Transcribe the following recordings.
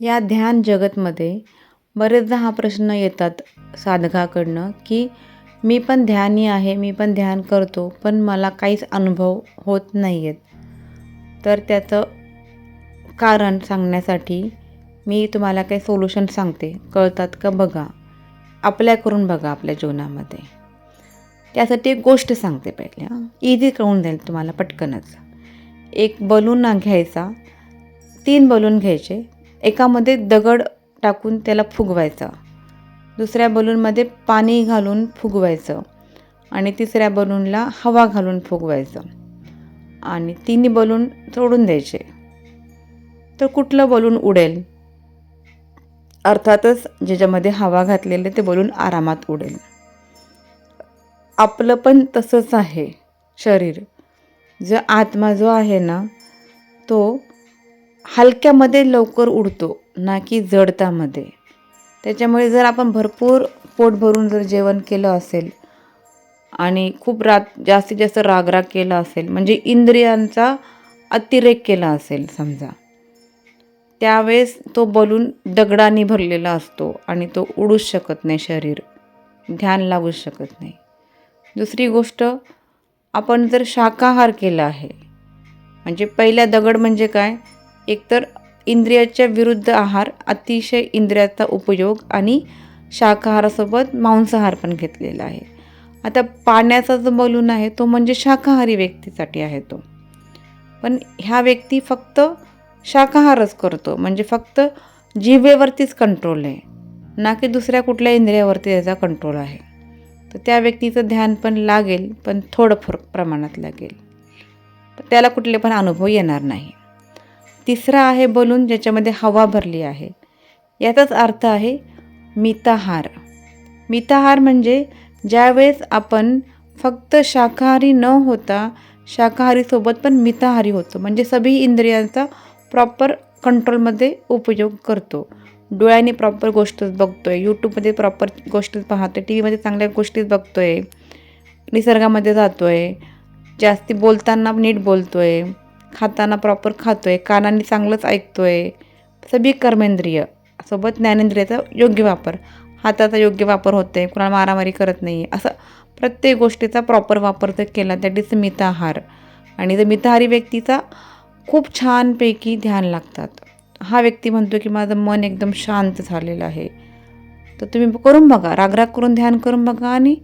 या ध्यान जगतमध्ये बरेचदा हा प्रश्न येतात साधकाकडनं की मी पण ध्यानी आहे मी पण ध्यान करतो पण मला काहीच अनुभव होत नाही आहेत तर त्याचं कारण सांगण्यासाठी मी तुम्हाला काही सोल्युशन सांगते. कळतात का बघा. अप्लाय करून बघा आपल्या जीवनामध्ये. त्यासाठी एक गोष्ट सांगते पहिले इझी कळून जाईल तुम्हाला पटकनच. एक बलून घ्यायचा. तीन बलून घ्यायचे. एकामध्ये दगड टाकून त्याला फुगवायचा. दुसऱ्या बलूनमध्ये पाणी घालून फुगवायचं. आणि तिसऱ्या बलूनला हवा घालून फुगवायचं. आणि तिन्ही बलून सोडून द्यायचे. तर कुठलं बलून उडेल? अर्थातच ज्याच्यामध्ये हवा घातलेले ते बलून आरामात उडेल. आपलं पण तसंच आहे शरीर. जो आत्मा जो आहे ना तो हलक्यामध्ये लवकर उडतो ना की जडतामध्ये. त्याच्यामुळे जर आपण भरपूर पोट भरून जर जेवण केलं असेल आणि खूप रात जास्तीत जास्त रागराग केला असेल म्हणजे इंद्रियांचा अतिरेक केला असेल समजा त्यावेळेस तो बलून दगडाने भरलेला असतो आणि तो उडूच शकत नाही शरीर ध्यान लागूच शकत नाही. दुसरी गोष्ट आपण जर शाकाहार केला आहे म्हणजे पहिल्या दगड म्हणजे काय? एकतर इंद्रियाच्या विरुद्ध आहार अतिशय इंद्रियाचा उपयोग आणि शाकाहारासोबत मांसाहार पण घेतलेला आहे. आता पाण्याचा जो बलून आहे तो म्हणजे शाकाहारी व्यक्तीसाठी आहे तो. पण ह्या व्यक्ती फक्त शाकाहारच करतो म्हणजे फक्त जिभेवरतीच कंट्रोल आहे. ना की दुसऱ्या कुठल्या इंद्रियावरती त्याचा कंट्रोल आहे. तर त्या व्यक्तीचं ध्यान पण लागेल पण थोडंफार प्रमाणात लागेल. त्याला कुठले पण अनुभव येणार नाही. तिसरा आहे बलून ज्याच्यामध्ये हवा भरली आहे. याचाच अर्थ आहे मिताहार. मिताहार म्हणजे ज्यावेळेस आपण फक्त शाकाहारी न होता शाकाहारीसोबत पण मिताहारी होतो. म्हणजे सभी इंद्रियांचा प्रॉपर कंट्रोलमध्ये उपयोग करतो. डोळ्याने प्रॉपर गोष्टच बघतो आहे यूट्यूबमध्ये प्रॉपर गोष्टीच पाहतो आहे टी व्हीमध्ये चांगल्या गोष्टीच बघतो आहे निसर्गामध्ये जातो आहे जास्ती बोलताना नीट बोलतो आहे खाताना प्रॉपर खातो आहे कानाने चांगलंच ऐकतो आहे सभी कर्मेंद्रिय सोबत ज्ञानेंद्रियाचा योग्य वापर. हाताचा योग्य वापर होतो आहे कुणाला मारामारी करत नाही आहे असं प्रत्येक गोष्टीचा प्रॉपर वापर जर केला दॅट मिताहार आणि जर मिताहारी व्यक्तीचा खूप छानपैकी ध्यान लागतात. हा व्यक्ती म्हणतो की माझं मन एकदम शांत झालेलं आहे. तर तुम्ही करून बघा. रागराग करून ध्यान करून बघा आणि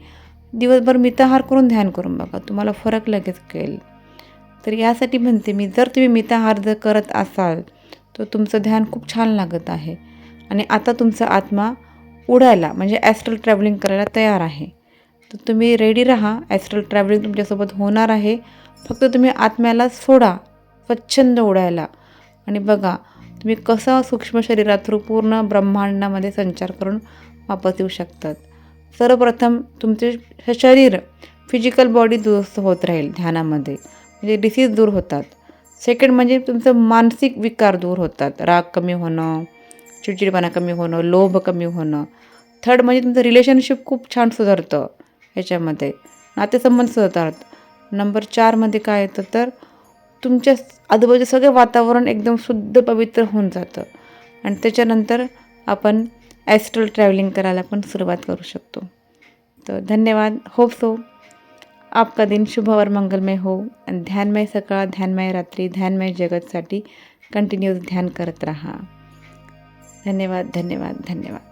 दिवसभर मिताहार करून ध्यान करून बघा. तुम्हाला फरक लगेच कळेल. तर यासाठी म्हणते मी जर तुम्ही मिताहार जर करत असाल तर तुमचं ध्यान खूप छान लागत आहे. आणि आता तुमचा आत्मा उडायला म्हणजे ॲस्ट्रल ट्रॅव्हलिंग करायला तयार आहे. तर तुम्ही रेडी राहा ॲस्ट्रल ट्रॅव्हलिंग तुमच्यासोबत होणार आहे. फक्त तुम्ही आत्म्याला सोडा स्वच्छंद उडायला. आणि बघा तुम्ही कसं सूक्ष्म शरीरात थ्रू पूर्ण ब्रह्मांडामध्ये संचार करून वापस येऊ शकतात. सर्वप्रथम तुमचे शरीर फिजिकल बॉडी दुरुस्त होत राहील ध्यानामध्ये. म्हणजे डिसीज दूर होतात. सेकंड म्हणजे तुमचं मानसिक विकार दूर होतात. राग कमी होणं चिडचिडपणा कमी होणं लोभ कमी होणं. थर्ड म्हणजे तुमचं रिलेशनशिप खूप छान सुधारतं ह्याच्यामध्ये. नातेसंबंध सुधारतात. नंबर चारमध्ये काय येतं तर तुमच्या आजूबाजूचं सगळं वातावरण एकदम शुद्ध पवित्र होऊन जातं. आणि त्याच्यानंतर आपण ॲस्ट्रल ट्रॅव्हलिंग करायला पण सुरुवात करू शकतो. तर धन्यवाद. होप सो आपका दिन शुभ और मंगलमय हो। आणि ध्यानमय सकाळ ध्यानमय रात्री ध्यानमय जगतसाठी कंटिन्यूस ध्यान करत राहा। धन्यवाद धन्यवाद धन्यवाद।